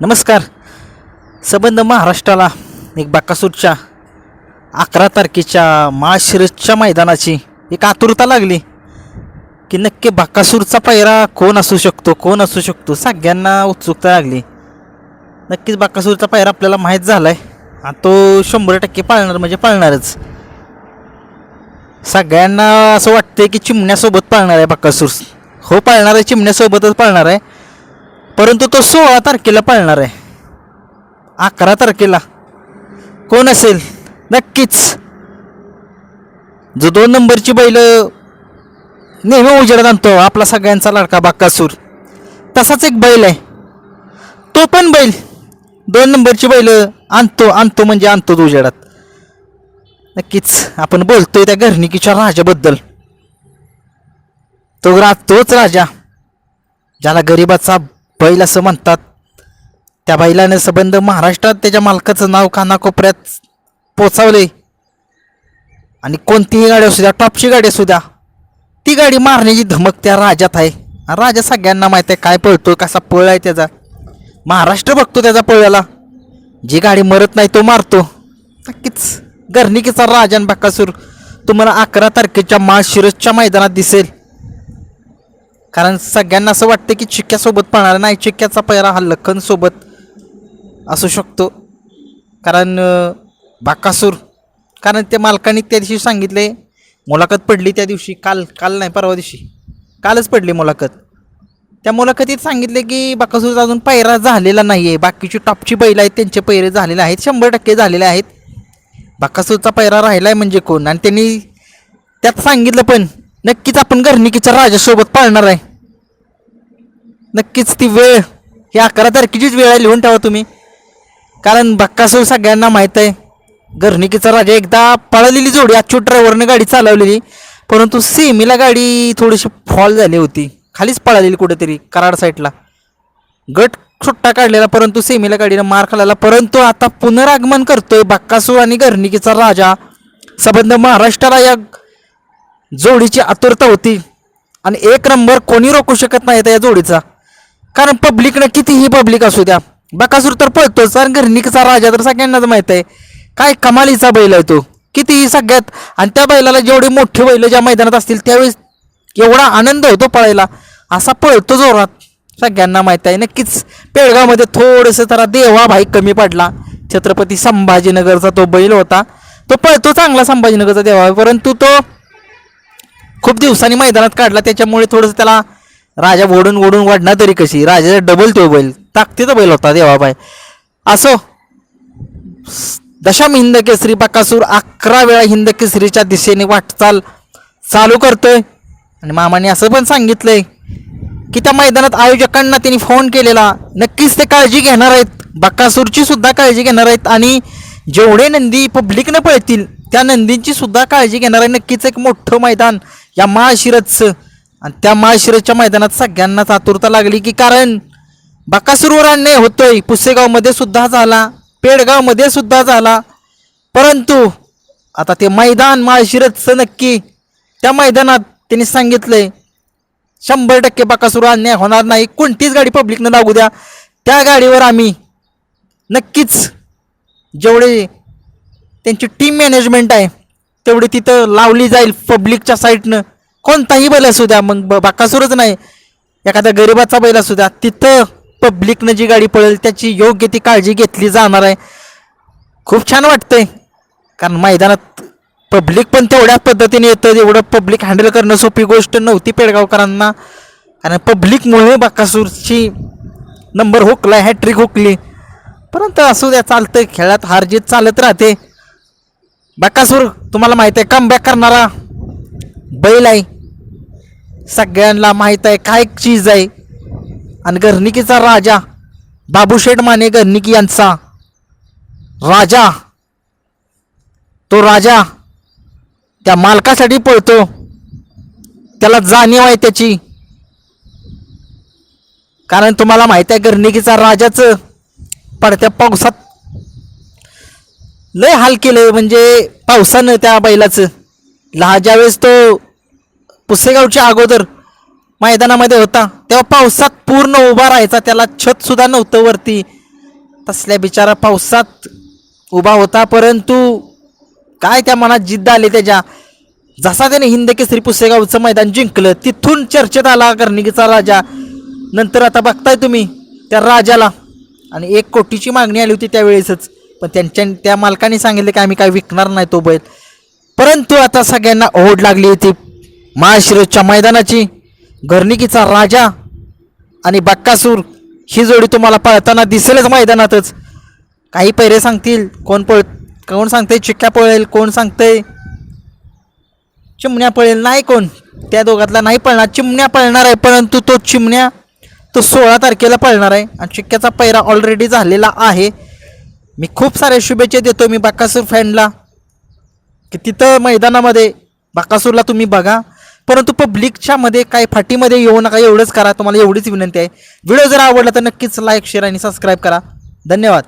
नमस्कार. संबंध महाराष्ट्राला एक बाकासूरच्या अकरा तारखेच्या महाशिरसच्या मैदानाची एक आतुरता लागली की नक्की बाकासूरचा पायरा कोण असू शकतो कोण असू शकतो सगळ्यांना उत्सुकता लागली. नक्कीच बाकासूरचा पायरा आपल्याला माहीत झाला आहे तो शंभर टक्के पाळणार म्हणजे पाळणारच. सगळ्यांना असं वाटतंय की चिमण्यासोबत पाळणार आहे बाकासूर. हो पाळणार आहे चिमण्यासोबतच पाळणार आहे. परंतु तो सोळा तारखेला पाळणार आहे. अकरा तारखेला. कोण असेल? नक्कीच. जो दोन नंबरची बैल नेहमी उजेडात आणतो आपला सगळ्यांचा लाडका बाक्कासूर तसाच एक बैल आहे. तो पण बैल दोन नंबरची बैल आणतो आणतो म्हणजे आणतो तो उजेडात. नक्कीच. आपण बोलतोय त्या घरणिकीच्या राजाबद्दल. तो रा तोच राजा. ज्याला गरिबाचा बैल असं म्हणतात. त्या बैलाने संबंध महाराष्ट्रात त्याच्या मालकाचं नाव कानाकोपऱ्यात पोचावले आणि कोणतीही गाडी असू द्या टॉपची गाडी असू द्या ती गाडी मारण्याची धमक त्या राजात आहे. राजा सगळ्यांना माहीत आहे काय पळतो कसा पळ आहे त्याचा. महाराष्ट्र बघतो त्याचा पळाला. जी गाडी मरत नाही तो मारतो. नक्कीच गर्निकीचा राजा बाकासूर तुम्हाला अकरा तारखेच्या माळशिरसच्या मैदानात दिसेल. कारण सगळ्यांना असं वाटतं की चिक्क्यासोबत पळणार नाही चिक्क्याचा पैरा हा लखनसोबत असू शकतो. कारण बाकासूर. कारण त्या मालकाने त्या दिवशी सांगितले मुलाखत पडली त्या दिवशी. काल काल नाही परवा दिवशी. कालच पडली मुलाखत. त्या मुलाखतीत सांगितले की बाकासूरचा अजून पैरा झालेला नाही आहे बाकीची टॉपची बैल आहेत त्यांचे पैरे झालेले आहेत शंभर टक्के झालेले आहेत. बाकासूरचा पैरा राहिला आहे म्हणजे कोण? आणि त्यांनी त्यात सांगितलं पण नक्कीच आपण घरनिकीच्या राजासोबत पाळणार आहे. नक्कीच ती वेळ ही अकरा तारखेचीच वेळ आहे लिहून ठेवा तुम्ही. कारण बक्कासूर सगळ्यांना माहीत आहे घरणिकीचा राजा एकदा पळालेली जोडी अच्युत ड्रायव्हरनं गाडी चालवलेली. परंतु सेमीला गाडी थोडीशी फॉल झाली होती. खालीच पळालेली कुठेतरी कराड साईडला. गट सुट्टा काढलेला परंतु सेमीला गाडीनं मार खाल्ला परंतु आता पुनरागमन करतोय बक्कासूर आणि घरनिकीचा राजा. संबंध महाराष्ट्राला या जोडीची आतुरता होती. आणि एक नंबर कोणी रोखू शकत नाही या जोडीचा. कारण पब्लिकनं कितीही पब्लिक असू द्या बकासूर तर पळतोच. कारण घरनिकचा राजा तर सगळ्यांनाच माहीत आहे. काय कमालीचा बैल आहे तो. कितीही सगळ्यात आणि त्या बैलाला जेवढी मोठी बैल ज्या मैदानात असतील त्यावेळेस एवढा आनंद होतो पळायला. असा पळतो जोरात. सगळ्यांना माहीत आहे. नक्कीच पेळगावमध्ये थोडंसं जरा देवा भाई कमी पडला. छत्रपती संभाजीनगरचा तो बैल होता. तो पळतो चांगला संभाजीनगरचा देवा परंतु तो खूप दिवसांनी मैदानात काढला. त्याच्यामुळे थोडंसं त्याला राजा ओढून ओढून वाढणार तरी कशी? राजाचा डबल तो बैल. ताकदीचा बैल होता देवाबाई. असो. दशम हिंद केसरी बकासूर अकरा वेळा हिंद केसरीच्या दिशेने वाटचाल चालू करतोय. आणि मामाने असं पण सांगितलंय की त्या मैदानात आयोजकांना त्यांनी फोन केलेला. नक्कीच ते काळजी घेणार आहेत. बकासूरची सुद्धा काळजी घेणार आहेत. आणि जेवढे नंदी पब्लिकनं पळतील त्या नंदींची सुद्धा काळजी घेणार आहे. नक्कीच एक मोठं मैदान या माळशिरसचं आणि त्या माळशिरसच्या मैदानात सगळ्यांनाच आतुरता लागली की कारण बकासूरवर अन्याय होतोय. पुसेगावमध्ये सुद्धा झाला पेडगावमध्ये सुद्धा झाला. परंतु आता ते मैदान माळशिरसचं नक्की त्या मैदानात त्यांनी सांगितलंय शंभर टक्के बकासूर अन्याय होणार नाही. कोणतीच गाडी पब्लिकनं लागू द्या. त्या गाडीवर आम्ही नक्कीच जेवढे त्यांची टीम मॅनेजमेंट आहे तेवढी तिथं लावली जाईल पब्लिकच्या साईडनं कोणताही बैल असू द्या मग ब- बाकासूरच नाही. एखाद्या गरिबाचा बैल असू द्या तिथं पब्लिकनं जी गाडी पळेल त्याची योग्य ती काळजी घेतली जाणार आहे. खूप छान वाटतंय. कारण मैदानात पब्लिक पण तेवढ्या पद्धतीने येतं एवढं पब्लिक हँडल करणं सोपी गोष्ट नव्हती पेडगावकरांना. कारण पब्लिकमुळे बाकासूरची नंबर हुकला हॅट्रिक हुकली. परंतु असू द्या चालतं खेळात हार जीत चालत राहते. बकासूर तुम्हाला माहिती आहे कमबॅक करणारा बैल आहे. सगळ्यांना माहीत आहे काय चीज आहे. आणि घरनिकीचा राजा बाबूशेठ माने घरनिकी यांचा. राजा तो राजा त्या मालकासाठी पळतो. त्याला जाणीव आहे त्याची. कारण तुम्हाला माहीत आहे गर्णिकीचा राजाचं पडत्या पावसात लय हाल केलं म्हणजे पावसानं त्या बैलाचं. लहा ज्यावेळेस तो पुसेगावच्या अगोदर मैदानामध्ये होता तेव्हा पावसात पूर्ण उभा राहायचा त्याला छत सुद्धा नव्हतं वरती. तसल्या बिचारा पावसात उभा होता परंतु काय त्या मनात जिद्द आली त्याच्या. जसा त्याने हिंद केसरी पुसेगावचं मैदान जिंकलं तिथून चर्चेत आला कर्णिकेचा राजा. नंतर आता बघताय तुम्ही त्या राजाला. आणि एक कोटीची मागणी आली होती त्यावेळेसच. पण त्यांच्या त्या मालकाने सांगितलं की आम्ही काय विकणार नाही तो बैल. परंतु आता सगळ्यांना ओढ लागली होती. महाशिरोजच्या मैदानाची. घरणिकीचा राजा आणि बक्कासूर ही जोडी तुम्हाला पळताना दिसेलच मैदानातच. काही पैरे सांगतील? कोण पळ कोण सांगते चिक्क्या पळेल? कोण सांगते चिमण्या पळेल? नाही कोण. त्या दोघातला नाही पळणार. चिमण्या पळणार आहे परंतु तो चिमण्या तो सोळा तारखेला पळणार आहे. आणि चिक्क्याचा पैरा ऑलरेडी झालेला आहे. मी खूप साऱ्या शुभेच्छा देतो मी बाकासूर फॅनला की तिथं मैदानामध्ये बाकासूरला तुम्ही बघा. परंतु पब्लिकच्या मध्ये काय फाटीमध्ये येऊ नका एवढंच करा. तुम्हाला एवढीच विनंती आहे. व्हिडिओ जर आवडला तर नक्कीच लाईक शेअर आणि सबस्क्राईब करा. धन्यवाद.